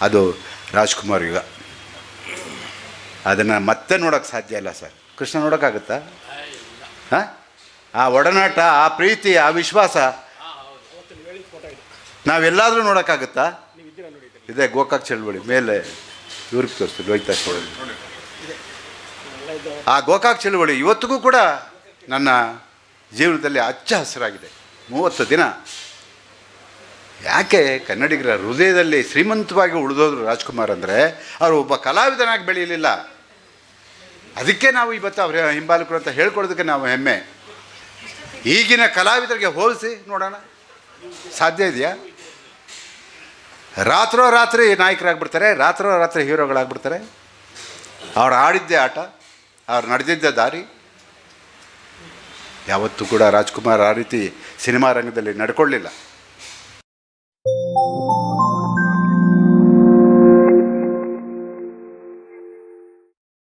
ಅದು ರಾಜ್ಕುಮಾರ್ ಯುಗ. ಅದನ್ನು ಮತ್ತೆ ನೋಡೋಕ್ಕೆ ಸಾಧ್ಯ ಇಲ್ಲ ಸರ್. ಕೃಷ್ಣ ನೋಡೋಕ್ಕಾಗುತ್ತಾ? ಹಾಂ? ಆ ಒಡನಾಟ ಆ ಪ್ರೀತಿ ಆ ವಿಶ್ವಾಸ ನಾವೆಲ್ಲಾದರೂ ನೋಡೋಕ್ಕಾಗುತ್ತಾ? ಇದೆ ಗೋಕಾಕ್ ಚಳುವಳಿ. ಮೇಲೆ ಇವ್ರಿಗೆ ತೋರಿಸ್ತು ಲೋಹಿತಾ ಚಳವಳಿ. ಆ ಗೋಕಾಕ್ ಚಳುವಳಿ ಇವತ್ತಿಗೂ ಕೂಡ ನನ್ನ ಜೀವನದಲ್ಲಿ ಹಚ್ಚ ಹಸಿರಾಗಿದೆ. ಮೂವತ್ತು ದಿನ ಯಾಕೆ ಕನ್ನಡಿಗರ ಹೃದಯದಲ್ಲಿ ಶ್ರೀಮಂತವಾಗಿ ಉಳಿದೋದ್ರು ರಾಜ್ಕುಮಾರ್ ಅಂದರೆ ಅವರು ಒಬ್ಬ ಕಲಾವಿದನಾಗಿ ಬೆಳೆಯಲಿಲ್ಲ. ಅದಕ್ಕೆ ನಾವು ಇವತ್ತು ಅವ್ರ ಹಿಂಬಾಲಕರು ಅಂತ ಹೇಳ್ಕೊಳ್ಳೋದಕ್ಕೆ ನಾವು ಹೆಮ್ಮೆ. ಈಗಿನ ಕಲಾವಿದರಿಗೆ ಹೋಲಿಸಿ ನೋಡೋಣ. ಸಾಧ್ಯ ಇದೆಯಾ? ರಾತ್ರೋ ರಾತ್ರಿ ನಾಯಕರಾಗ್ಬಿಡ್ತಾರೆ, ರಾತ್ರೋ ರಾತ್ರಿ ಹೀರೋಗಳಾಗ್ಬಿಡ್ತಾರೆ. ಅವ್ರು ಆಡಿದ್ದೇ ಆಟ, ಅವ್ರು ನಡೆದಿದ್ದ ದಾರಿ. ಯಾವತ್ತೂ ಕೂಡ ರಾಜ್ಕುಮಾರ್ ಆ ರೀತಿ ಸಿನಿಮಾ ರಂಗದಲ್ಲಿ ನಡ್ಕೊಳ್ಳಿಲ್ಲ.